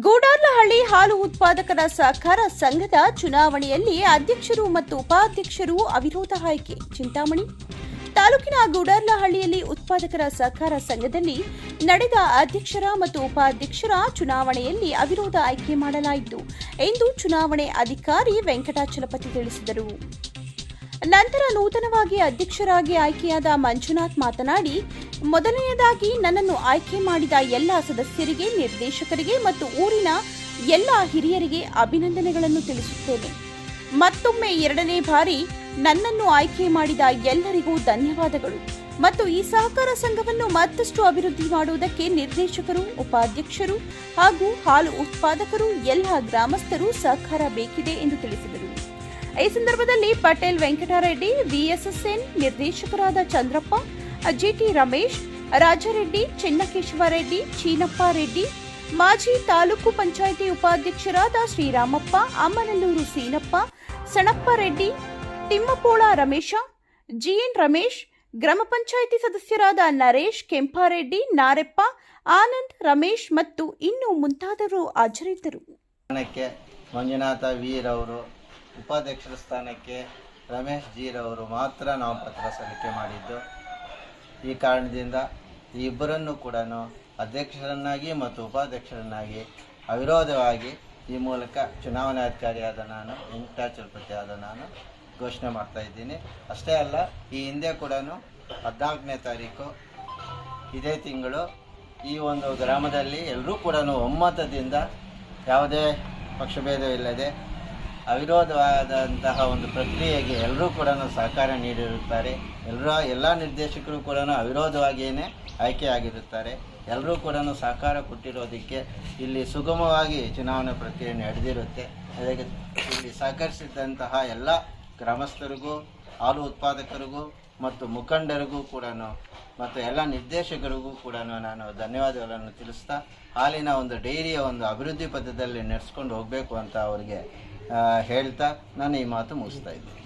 ಗೂಡಾರ್ಲಹಳ್ಳಿ ಹಾಲು ಉತ್ಪಾದಕರ ಸಹಕಾರ ಸಂಘದ ಚುನಾವಣೆಯಲ್ಲಿ ಅಧ್ಯಕ್ಷರು ಮತ್ತು ಉಪಾಧ್ಯಕ್ಷರು ಅವಿರೋಧ ಆಯ್ಕೆ. ಚಿಂತಾಮಣಿ. ತಾಲೂಕಿನ ಗೂಡಾರ್ಲಹಳ್ಳಿಯಲ್ಲಿ ಉತ್ಪಾದಕರ ಸಹಕಾರ ಸಂಘದಲ್ಲಿ ನಡೆದ ಅಧ್ಯಕ್ಷರ ಮತ್ತು ಉಪಾಧ್ಯಕ್ಷರ ಚುನಾವಣೆಯಲ್ಲಿ ಅವಿರೋಧ ಆಯ್ಕೆ ಮಾಡಲಾಯಿತು ಎಂದು ಚುನಾವಣೆ ಅಧಿಕಾರಿ ವೆಂಕಟಾಚಲಪತಿ ತಿಳಿಸಿದರು. ನಂತರ ನೂತನವಾಗಿ ಅಧ್ಯಕ್ಷರಾಗಿ ಆಯ್ಕೆಯಾದ ಮಂಜುನಾಥ್ ಮಾತನಾಡಿ, ಮೊದಲನೆಯದಾಗಿ ನನ್ನನ್ನು ಆಯ್ಕೆ ಮಾಡಿದ ಎಲ್ಲ ಸದಸ್ಯರಿಗೆ, ನಿರ್ದೇಶಕರಿಗೆ ಮತ್ತು ಊರಿನ ಎಲ್ಲ ಹಿರಿಯರಿಗೆ ಅಭಿನಂದನೆಗಳನ್ನು ತಿಳಿಸುತ್ತೇನೆ. ಮತ್ತೊಮ್ಮೆ ಎರಡನೇ ಬಾರಿ ನನ್ನನ್ನು ಆಯ್ಕೆ ಮಾಡಿದ ಎಲ್ಲರಿಗೂ ಧನ್ಯವಾದಗಳು. ಮತ್ತು ಈ ಸಹಕಾರ ಸಂಘವನ್ನು ಮತ್ತಷ್ಟು ಅಭಿವೃದ್ಧಿ ಮಾಡುವುದಕ್ಕೆ ನಿರ್ದೇಶಕರು, ಉಪಾಧ್ಯಕ್ಷರು ಹಾಗೂ ಹಾಲು ಉತ್ಪಾದಕರು, ಎಲ್ಲ ಗ್ರಾಮಸ್ಥರು ಸಹಕಾರ ಬೇಕಿದೆ ಎಂದು ತಿಳಿಸಿದರು. ಈ ಸಂದರ್ಭದಲ್ಲಿ ಪಟೇಲ್ ವೆಂಕಟರೆಡ್ಡಿ, ವಿಎಸ್ಎಸ್ಎನ್ ನಿರ್ದೇಶಕರಾದ ಚಂದ್ರಪ್ಪ, ಜಿಟಿ ರಮೇಶ್, ರಾಜಾರೆಡ್ಡಿ ಚೆನ್ನಕೇಶವರೆಡ್ಡಿ ಚೀನಪ್ಪ ರೆಡ್ಡಿ, ಮಾಜಿ ತಾಲೂಕು ಪಂಚಾಯಿತಿ ಉಪಾಧ್ಯಕ್ಷರಾದ ಶ್ರೀರಾಮಪ್ಪ ಅಮ್ಮನಲ್ಲೂರು ಸೀನಪ್ಪ, ಸಣಪ್ಪ ರೆಡ್ಡಿ, ತಿಮ್ಮಪೋಳ ರಮೇಶ, ಜಿಎನ್ ರಮೇಶ್, ಗ್ರಾಮ ಪಂಚಾಯಿತಿ ಸದಸ್ಯರಾದ ನರೇಶ್ ಕೆಂಪಾರೆಡ್ಡಿ, ನಾರೆಪ್ಪ, ಆನಂದ್ ರಮೇಶ್ ಮತ್ತು ಇನ್ನು ಮುಂತಾದವರು ಹಾಜರಿದ್ದರು. ಮಂಜುನಾಥ ವೀರ್ ವೀರವರು ಉಪಾಧ್ಯಕ್ಷರ ಸ್ಥಾನಕ್ಕೆ ರಮೇಶ್ ಜೀರವರು ಮಾತ್ರ ನಾಮಪತ್ರ ಸಲ್ಲಿಕೆ ಮಾಡಿದ್ದು. ಈ ಕಾರಣದಿಂದ ಈ ಇಬ್ಬರನ್ನು ಕೂಡ ಅಧ್ಯಕ್ಷರನ್ನಾಗಿ ಮತ್ತು ಉಪಾಧ್ಯಕ್ಷರನ್ನಾಗಿ ಅವಿರೋಧವಾಗಿ ಈ ಮೂಲಕ ಚುನಾವಣಾಧಿಕಾರಿಯಾದ ನಾನು, ವೆಂಕಟಾಚಲಪತಿ ಆದ ನಾನು ಘೋಷಣೆ ಮಾಡ್ತಾ ಇದ್ದೀನಿ. ಅಷ್ಟೇ ಅಲ್ಲ, ಈ ಹಿಂದೆ ಕೂಡ ಹದಿನಾಲ್ಕನೇ ತಾರೀಕು, ಇದೇ ತಿಂಗಳು ಈ ಒಂದು ಗ್ರಾಮದಲ್ಲಿ ಎಲ್ಲರೂ ಕೂಡ ಒಮ್ಮತದಿಂದ ಯಾವುದೇ ಪಕ್ಷಭೇದವಿಲ್ಲದೆ ಅವಿರೋಧವಾದಂತಹ ಒಂದು ಪ್ರಕ್ರಿಯೆಗೆ ಎಲ್ಲರೂ ಕೂಡ ಸಹಕಾರ ನೀಡಿರುತ್ತಾರೆ. ಎಲ್ಲರ ಎಲ್ಲ ನಿರ್ದೇಶಕರು ಕೂಡ ಅವಿರೋಧವಾಗಿಯೇ ಆಯ್ಕೆಯಾಗಿರುತ್ತಾರೆ ಎಲ್ಲರೂ ಕೂಡ ಸಹಕಾರ ಕೊಟ್ಟಿರೋದಕ್ಕೆ ಇಲ್ಲಿ ಸುಗಮವಾಗಿ ಚುನಾವಣಾ ಪ್ರಕ್ರಿಯೆ ನಡೆದಿರುತ್ತೆ. ಅದಕ್ಕೆ ಇಲ್ಲಿ ಸಹಕರಿಸಿದಂತಹ ಎಲ್ಲ ಗ್ರಾಮಸ್ಥರಿಗೂ, ಹಾಲು ಉತ್ಪಾದಕರಿಗೂ ಮತ್ತು ಮುಖಂಡರಿಗೂ ಕೂಡ ಮತ್ತು ಎಲ್ಲ ನಿರ್ದೇಶಕರಿಗೂ ಕೂಡ ನಾನು ಧನ್ಯವಾದಗಳನ್ನು ತಿಳಿಸ್ತಾ, ಹಾಲಿನ ಒಂದು ಡೈರಿಯ ಒಂದು ಅಭಿವೃದ್ಧಿ ಪಥದಲ್ಲಿ ನಡೆಸ್ಕೊಂಡು ಹೋಗಬೇಕು ಅಂತ ಅವರಿಗೆ ಹೇಳ್ತಾ ನಾನು ಈ ಮಾತು ಮುಗಿಸ್ತಾ ಇದ್ದೀನಿ.